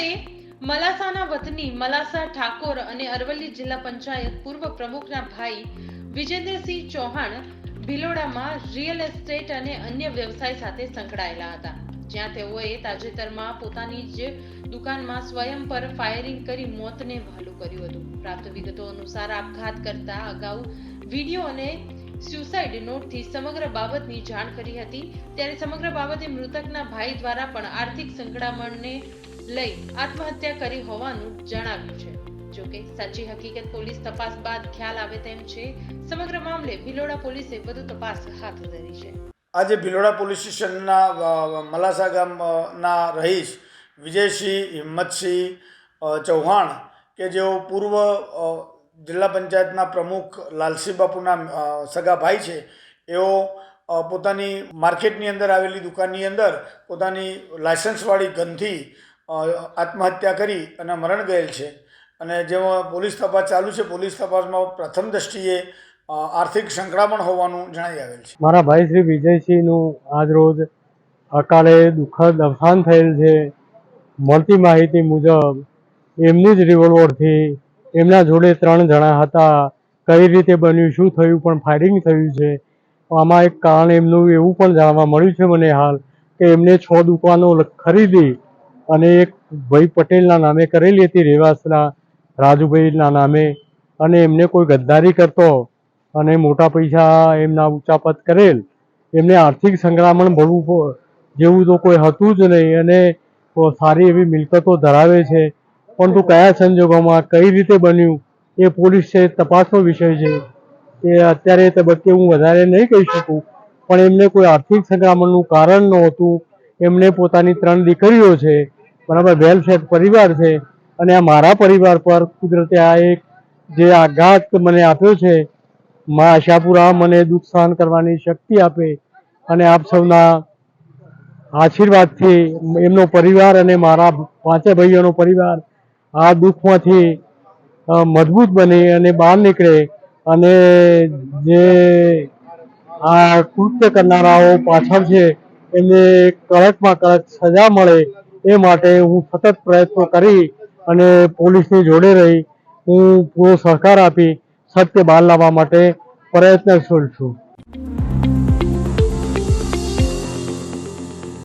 સાથે મલાસાના વતની મલાસા ઠાકોર અને અરવલ્લી જિલ્લા પંચાયત પૂર્વ પ્રમુખના ભાઈ વિજેન્દ્રસિંહ ચૌહાણ ભિલોડામાં રિયલ એસ્ટેટ અને અન્ય વ્યવસાય સાથે સંકળાયેલા હતા, જ્યાં તેઓએ તાજેતરમાં પોતાની જ દુકાનમાં સ્વયં પર ફાયરિંગ કરી મોતને વહાલું કર્યું હતું. પ્રાપ્ત વિગતો અનુસાર આપઘાત કરતા અગાઉ વીડિયો અને સ્યુસાઇડ નોટથી સમગ્ર બાબતની જાણ કરી હતી. ત્યારે સમગ્ર બાબતે મૃતકના ભાઈ દ્વારા પણ આર્થિક સંકળામણને લઈ આત્મહત્યા કરી હોવાનું જણાવ્યું છે. જોકે સાચી હકીકત પોલીસ તપાસ બાદ ખ્યાલ આવે તેમ છે, સમગ્ર મામલે ભિલોડા પોલીસે વધુ તપાસ હાથ ધરી છે. આજે ભિલોડા પોલીસ સ્ટેશનના મલાસા ગામના રહીશ વિજયસિંહ હિંમતસિંહ ચૌહાણ કે જેઓ પૂર્વ જિલ્લા પંચાયતના પ્રમુખ લાલસિંહ બાપુના સગા ભાઈ છે, એઓ પોતાની માર્કેટની અંદર આવેલી દુકાનની અંદર પોતાની લાયસન્સવાળી ગનથી આત્મહત્યા કરી અને મરણ ગયેલ છે. અને જેમાં પોલીસ તપાસ ચાલુ છે. પોલીસ તપાસમાં પ્રથમ દ્રષ્ટિએ આર્થિક સંકળામણ હોવાનું જણાઈ આવેલ છે. મારા ભાઈ શ્રી વિજયસિંહનું આજ રોજ અકાળે દુઃખદ અવસાન થયેલ છે. મળતી માહિતી મુજબ, એમની જ રિવોલ્વરથી એમના જોડે ત્રણ જણા હતા. કઈ રીતે બન્યું, શું થયું, પણ ફાયરિંગ થયું છે. આમાં એક કારણ એમનું એવું પણ જાણવા મળ્યું છે મને હાલ, કે એમને છ દુકાનો ખરીદી અને એક ભાઈ પટેલના નામે કરેલી હતી રેવાસના રાજુભાઈના નામે. અને એમને કોઈ ગદ્દારી કરતો અને મોટા પૈસા એમના ઉંચાપત કરેલ. એમને આર્થિક સંક્રામણ ભરવું જેવું તો કોઈ હતું જ નહીં અને તો સારી એવી મિલકતો ધરાવે છે. પરંતુ કયા સંજોગોમાં, કઈ રીતે બન્યું, એ પોલીસ છે, તપાસનો વિષય છે. એ અત્યારે તબક્કે હું વધારે નહીં કહી શકું. પણ એમને કોઈ આર્થિક સંક્રમણનું કારણ નહોતું. એમને પોતાની ત્રણ દીકરીઓ છે. બરાબર વેલ પરિવાર છે અને આ મારા પરિવાર પર કુદરતે આ એક જે આઘાત મને આપ્યો છે, મા આશાપુરા મને દુઃખ સહન કરવાની શક્તિ આપે અને આપ સૌના આશીર્વાદથી એમનો પરિવાર અને મારા પાંચે ભાઈઓનો પરિવાર આ દુઃખમાંથી મજબૂત બને અને બહાર નીકળે અને જે આ કૃત્ય કરનારાઓ પાછળ છે, એમને કડકમાં કડક સજા મળે એ માટે હું સતત પ્રયત્નો કરી અને પોલીસની જોડે રહી હું પૂરો સહકાર આપી સત્ય બહાર લાવવા માટે પ્રયત્નશીલ છું.